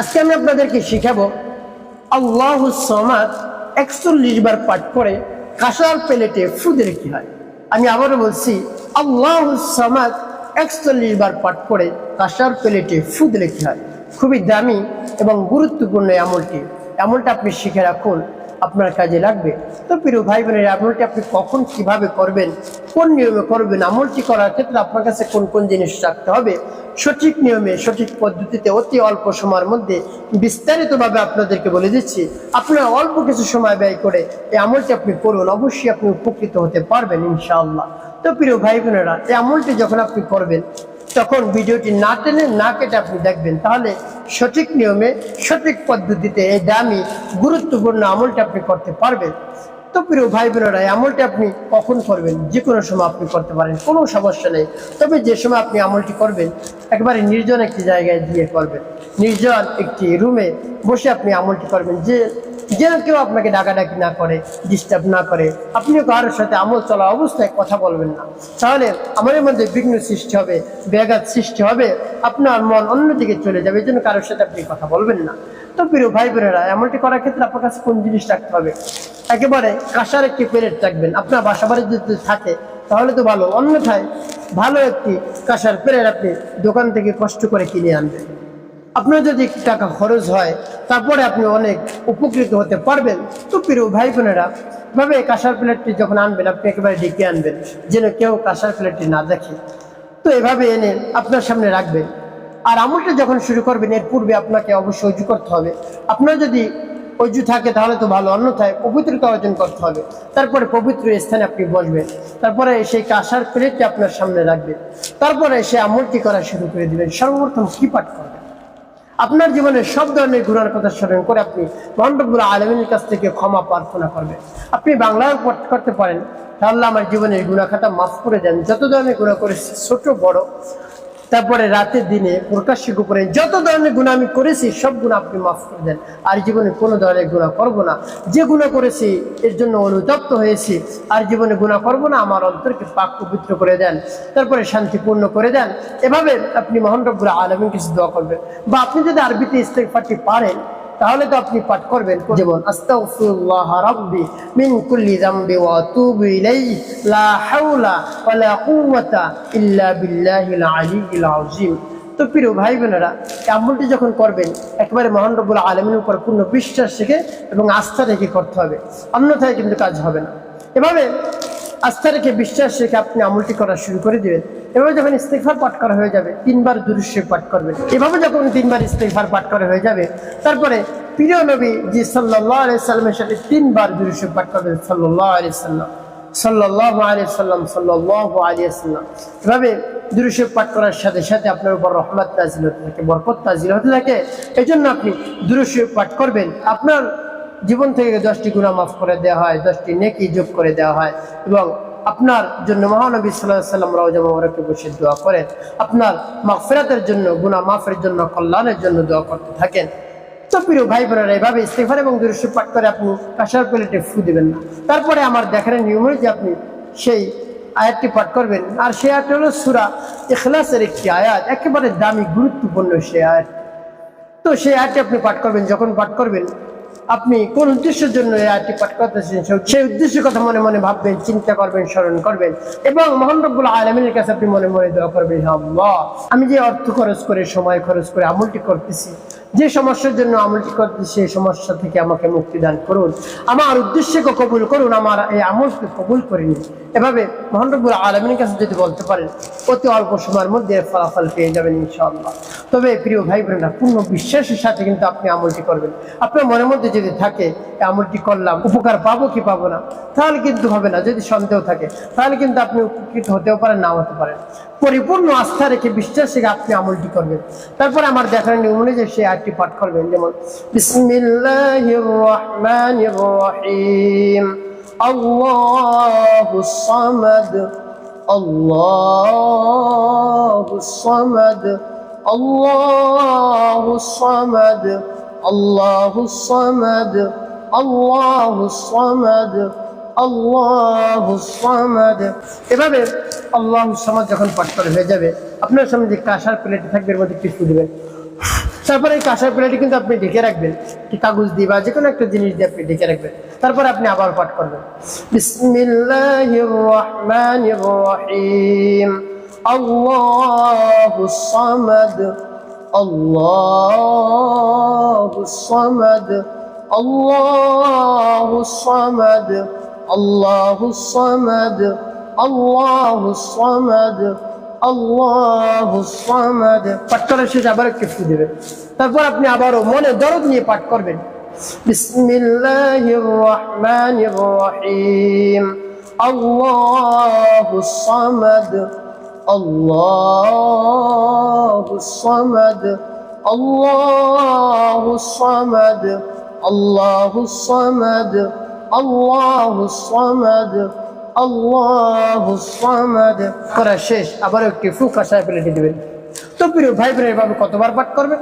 আজকে আমি আপনাদেরকে শিখাবো, আল্লাহ সমাদ একচল্লিশ বার পাঠ করে কাঁসার প্লেটে ফুদের কি হয়? আমি আবারও বলছি, আল্লাহ সমাদ একচল্লিশ বার পাঠ করে কাঁসার প্লেটে ফুদ লেখি হয়? খুবই দামি এবং গুরুত্বপূর্ণ আমলটি। আমলটা আপনি শিখে রাখুন। আপনার কাজে লাগবে। তো প্রিয় ভাই বোনের আমলটি আপনি কখন কীভাবে করবেন, কোন নিয়মে করবেন, আমলটি করার ক্ষেত্রে আপনার কাছে কোন কোন জিনিস রাখতে হবে, সঠিক নিয়মে, সঠিক পদ্ধতিতে অতি অল্প সময়ের মধ্যে বিস্তারিতভাবে আপনাদেরকে বলে দিচ্ছি। আপনারা অল্প কিছু সময় ব্যয় করে এই আমলটি আপনি করুন, অবশ্যই আপনি উপকৃত হতে পারবেন, ইনশাআল্লাহ। তো প্রিয় ভাই বোনেরা এই আমলটি যখন আপনি করবেন, তখন ভিডিওটি না টেনে না কেটে আপনি দেখবেন। তাহলে সঠিক নিয়মে, সঠিক পদ্ধতিতে এই দামি, গুরুত্বপূর্ণ আমলটা আপনি করতে পারবেন। তো প্রিয় ভাই বোনেরা আমলটি আপনি কখন করবেন? যে কোনো সময় আপনি করতে পারেন, কোনো সমস্যা নেই। তবে যে সময় আপনি আমলটি করবেন, একবারে নির্জন একটি জায়গায় দিয়ে করবেন। নির্জন একটি রুমে বসে আপনি আমলটি করবেন। যে যেন কেউ আপনাকে ডাকাডাকি না করে ডিস্টার্ব না করে, আপনিও কারোর সাথে আমল চলা অবস্থায় কথা বলবেন না। তাহলে আমাদের মধ্যে বিঘ্ন সৃষ্টি হবে, ব্যাঘাত সৃষ্টি হবে, আপনার মন অন্যদিকে চলে যাবে এই জন্য কারোর সাথে আপনি কথা বলবেন না। তো প্রিয় ভাই বোনেরা, এমনটি করার ক্ষেত্রে আপনার কাছে কোন জিনিস রাখতে হবে? একেবারে কাঁসার একটি প্লেট রাখবেন। আপনার বাসা বাড়ি যদি থাকে, তাহলে তো ভালো। অন্যথায় ভালো একটি কাঁসার প্লেট আপনি দোকান থেকে কষ্ট করে কিনে আনবেন। আপনার যদি টাকা খরচ হয়, তারপরে আপনি অনেক উপকৃত হতে পারবেন। তো প্রিয় ভাই বোনেরা ভাবে কাঁসার প্লেটটি যখন আনবেন, আপনি একেবারে ডেকে আনবেন, যেন কেউ কাঁসার প্লেটটি না দেখে। তো এভাবে এনে আপনার সামনে রাখবেন। আর আমলটা যখন শুরু করবেন, এর পূর্বে আপনাকে অবশ্যই অজু করতে হবে। আপনার যদি অজু থাকে, তাহলে তো ভালো, অন্যথায় পবিত্রতা অর্জন করতে হবে। তারপরে পবিত্র স্থানে আপনি বসবেন। তারপরে সেই কাঁসার প্লেটটি আপনার সামনে রাখবেন। তারপরে সে আমলটি করা শুরু করে দিবেন। সর্বপ্রথম কি পাঠ করবেন? আপনার জীবনে সব ধরনের ঘোরার কথা স্মরণ করে আপনি মন্ডপুর আলমিনের কাছ থেকে ক্ষমা প্রার্থনা করবেন। আপনি বাংলায় করতে পারেন, তাহলে আমার জীবনে গুণা খাতা মাফ করে দেন। যত ধরনের গুণা করেছি, ছোট, বড় তারপরে রাতে দিনে প্রকাশ্য গোপনে যত ধরনের গুণা আমি করেছি, সব গুণা আপনি মাফ করে দেন। আর জীবনে কোনো ধরনের গুণা করব না। যে গুণা করেছি, এর জন্য অনুতপ্ত হয়েছি। আর জীবনে গুণা করব না, আমার অন্তরকে পাক পবিত্র করে দেন। তারপরে শান্তিপূর্ণ করে দেন। এভাবে আপনি মোহন রব্বুল আলমীর কিছু দোয়া করবেন। বা আপনি যদি আরবিতে ইস্তেকফারটি পারেন তাহলে তো আপনি পাঠ করবেন। যেমন আস্তাগফিরুল্লাহ রাব্বি মিন কুল্লি যামবি ওয়া আতুবু ইলাইহি। লা হাওলা ওয়া লা কুওয়াতা ইল্লা বিল্লাহিল আলিয়্যিল আযীম। তো প্রিয় ভাই বোনেরা আমলটি যখন করবেন একেবারে মহান রব্বুল আলমীর উপর পূর্ণ বিশ্বাস রেখে এবং আস্থা রেখে করতে হবে। অন্যথায় কিন্তু কাজ হবে না। এভাবে আস্থা রেখে বিশ্বাস রেখে আপনি আমলটি করা শুরু করে দিবেন। এভাবে যখন ইস্তেকফার পাঠ করা হয়ে যাবে, তিনবার দুরুশ্ব পাঠ করবেন। এভাবে যখন তিনবার ইস্তেকফার পাঠ করা হয়ে যাবে, তারপরে প্রিয় নবী জি সাল্লাহ আলিয়া সাল্লামের সাথে তিনবার দুরুশ্ব পাঠ করবেন সাল্লাহ আলিয়া সাল্লাম। সাল্লাহ আলিয়া সাল্লাম সাল্লাহ আলিয়া সাল্লাম। এভাবে দুরুশ্ব পাঠ করার সাথে সাথে আপনার উপর রহমত তাজিল হতে থাকে, বরকত তাজিল হতে থাকে। এই জন্য আপনি দুরুশ্ব পাঠ করবেন। আপনার জীবন থেকে দশটি গুণা মাফ করে দেওয়া হয়, দশটি নেকি যোগ করে দেওয়া হয় এবং আপনার জন্য মহানবী সাল্লাহ সাল্লাম রওজা মোবারকে বসে দোয়া করেন। আপনার মাগফিরাতের জন্য গুনা মাফের জন্য, কল্যাণের জন্য দোয়া করতে থাকেন। তো প্রিয় ভাই বোনেরা এভাবে ইস্তেফার এবং পাঠ করে আপনি ফু দিবেন না। তারপরে আমার দেখার নিয়ম যে আপনি সেই আয়াতটি পাঠ করবেন। আর সেই আয়াতটি হলো সুরা ইখলাসের একটি আয়াত, একেবারে দামি, গুরুত্বপূর্ণ সেই আয়াত। তো সেই আয়াতটি আপনি পাঠ করবেন, যখন পাঠ করবেন আপনি কোন উদ্দেশ্যের জন্য এই আয়াতটি পাঠ করতেছেন? সেই উদ্দেশ্যের কথা মনে মনে ভাববেন, চিন্তা করবেন, স্মরণ করবেন এবং মহান রব্বুল আলমিনের কাছে আপনি মনে মনে দোয়া করবেন আমি যে অর্থ খরচ করে, সময় খরচ করে আমলটি করতেছি, যে সমস্যার জন্য আমলটি করতেছি, সেই সমস্যা থেকে আমাকে মুক্তি দান করুন। আমার উদ্দেশ্যকে কবুল করুন, আমার এই আমলকে কবুল করে নিন। এভাবে মোহান রব্বুল আলমিনের কাছে যদি বলতে পারেন, অতি অল্প সময়ের মধ্যে ফলাফল পেয়ে যাবেন ইনশাআল্লাহ। তবে প্রিয় ভাই বোনেরা, পূর্ণ বিশ্বাসের সাথে কিন্তু আপনি আমলটি করবেন। আপনার মনের মধ্যে যদি থাকে আমলটি করলাম, উপকার পাবো কি পাবো না? তাহলে কিন্তু হবে না, যদি সন্দেহ থাকে, তাহলে কিন্তু আপনি উপকৃত হতেও পারেন, নাও হতে পারেন। পরিপূর্ণ আস্থা রেখে বিশ্বাস রেখে আপনি আমলটি করবেন। তারপরে আমার দেখার নিয়ম অনুযায়ী সেই আয়টি পাঠ করবেন, যেমন, বিসমিল্লাহির আল্লাহুস সামাদ আল্লাহুস সামাদ الله الصمد الله الصمد الله الصمد الله الصمد এভাবে আল্লাহ সামাদ যখন পাঠ করে হয়ে যাবে আপনার সামনে যে কাঁসার প্লেটে থাকবে এর মধ্যে কিছু দিবেন তারপরে এই কাঁসার প্লেটে কিন্তু আপনি ঢেকে রাখবেন একটি কাগজ দিয়ে বা যে কোনো একটা জিনিস দিয়ে আপনি ঢেকে রাখবেন তারপরে আপনি আবার পাঠ করবেন। বিসমিল্লাহির রহমানির রহিম আল্লাহু সামাদ আল্লাহু সামাদ আল্লাহু সামাদ আল্লাহু সামাদ আল্লাহু সামাদ আল্লাহু সামাদ। পাঠ করার শেষে, আবার একটু ফু দেবেন তারপর আপনি আবারও মনে দরদ নিয়ে পাঠ করবেন। বিসমিল্লাহির রহমানির রহিম আল্লাহু সামাদ আল্লাহু সামাদ আল্লাহু সামাদ আল্লাহু সামাদ আল্লাহু সামাদ আল্লাহু সামাদ করা শেষ আবার একটি ফু কাঁসায় প্লেটে দেবেন। তো প্রিয় ভাই বোনের এভাবে কতবার পাঠ করবেন?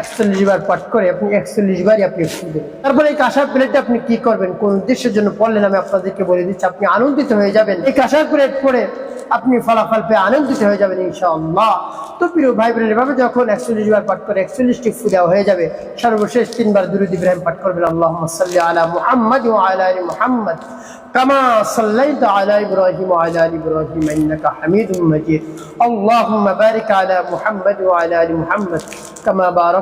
একচল্লিশ বার পাঠ করে আপনি একচল্লিশ বারই আপনি দেবেন। তারপরে এই কাঁসার প্লেটটা আপনি কি করবেন? কোন উদ্দেশ্যের জন্য পড়লেন? আমি আপনাদেরকে বলে দিচ্ছি, আপনি আনন্দিত হয়ে যাবেন। এই কাঁসার প্লেট পরে আপনি ফলাফল পেয়ে আনন্দিত হয়ে যাবেন ইনশাআল্লাহ। তো প্রিয় ভাই বোনের এভাবে যখন একচল্লিশ বার পাঠ করে একচল্লিশটি ফু দেওয়া হয়ে যাবে, সর্বশেষ তিনবার দুরুদ ইব্রাহিম পাঠ করবেন। আল্লাহ সাল্লি আলা মুহাম্মদ ও আলা আলী মুহাম্মদ, কামা সাল্লাইত আলা ইব্রাহিম ও আলা আলী ইব্রাহিম, ইন্নাকা হামিদুম মাজিদ। আল্লাহুম্মা বারিক আলা মুহাম্মদ ও আলা আলী মুহাম্মদ, কামা বারাক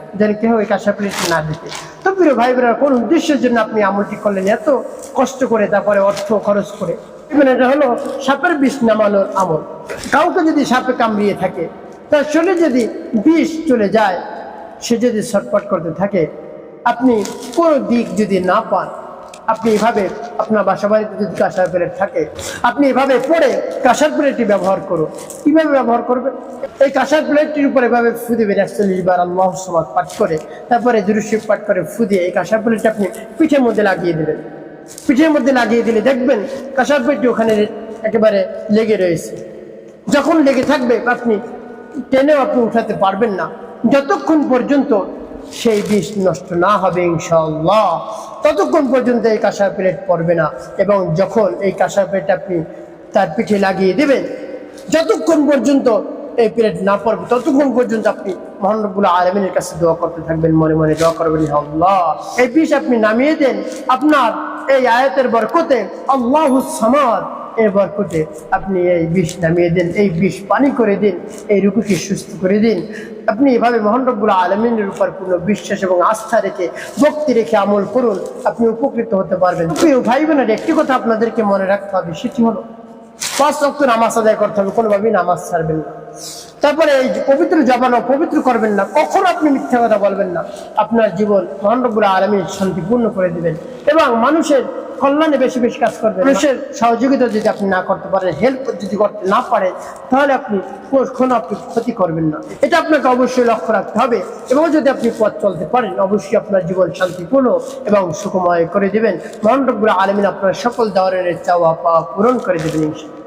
যেন কেউ এই কাঁসা প্লেট না দিতে। তো প্রিয় ভাই বোনেরা কোন উদ্দেশ্যের জন্য আপনি আমলটি করলেন? এত কষ্ট করে, তারপরে অর্থ খরচ করে। মানে এটা হলো সাপের বিষ নামানোর আমল। কাউকে যদি সাপে কামড়িয়ে থাকে, তার চলে যদি বিষ চলে যায়, সে যদি ছটপট করতে থাকে, আপনি কোনো দিক যদি না পান আপনি এভাবে আপনার বাসা বাড়িতে যদি কাঁসার প্লেট থাকে, আপনি এভাবে পরে কাঁসার প্লেটটি ব্যবহার করুন। কীভাবে ব্যবহার করবেন? এই কাঁসার প্লেটটির উপরে এভাবে ফুদে দেবেন, একচল্লিশ বার আল্লাহ পাঠ করে, তারপরে দুরুশিব পাঠ করে ফু দিয়ে এই কাঁসার প্লেটটি আপনি পিঠের মধ্যে লাগিয়ে দেবেন। পিঠের মধ্যে লাগিয়ে দিলে দেখবেন কাঁসার প্লেটটি ওখানে একেবারে লেগে রয়েছে। যখন লেগে থাকবে, আপনি টেনেও আপনি উঠাতে পারবেন না। যতক্ষণ পর্যন্ত সেই বিষ নষ্ট না হবে ইনশাল্লাহ ততক্ষণ পর্যন্ত এই কাঁসার প্লেট পড়বে না এবং যখন এই কাঁসার প্লেট আপনি তার পিঠে লাগিয়ে দেবেন, যতক্ষণ পর্যন্ত এই প্লেট না পড়বে, ততক্ষণ পর্যন্ত আপনি মহানবুল আলমিনের কাছে দোয়া করতে থাকবেন, মনে মনে দোয়া করবেন আল্লাহ এই বিষ আপনি নামিয়ে দেন, আপনার এই আয়াতের বরকতে আল্লাহ সামাদ এর বরকতে আপনি এই বিষ নামিয়ে দিন, এই বিষ পানি করে দিন, এই রুকুকে সুস্থ করে দিন। আপনি এভাবে মোহন রব্বুল আলমিনের উপর পূর্ণ বিশ্বাস এবং আস্থা রেখে, ভক্তি রেখে আমল করুন, আপনি উপকৃত হতে পারবেন। প্রিয় ভাই বোনের একটি কথা আপনাদেরকে মনে রাখতে হবে, সেটি হলো, পাঁচ রক্ত নামাজ আদায় করতে হবে, কোনোভাবেই নামাজ ছাড়বেন না। তারপরে এই পবিত্র জবানো পবিত্র করবেন না, কখনো আপনি মিথ্যা কথা বলবেন না। আপনার জীবন মহানবুল আলমী শান্তিপূর্ণ করে দিবেন এবং মানুষের কল্যাণে বেশি বেশি কাজ করবেন মানুষের সহযোগিতা যদি আপনি না করতে পারেন হেল্প যদি করতে না পারেন তাহলে আপনি কোনো আপনি ক্ষতি করবেন না। এটা আপনাকে অবশ্যই লক্ষ্য রাখতে হবে এবং যদি আপনি পথ চলতে পারেন অবশ্যই আপনার জীবন শান্তিপূর্ণ এবং সুখময় করে দেবেন। মন্ডপগুলো আলমিন আপনার সকল ধরনের চাওয়া পাওয়া পূরণ করে দেবেন ইনশাআল্লাহ।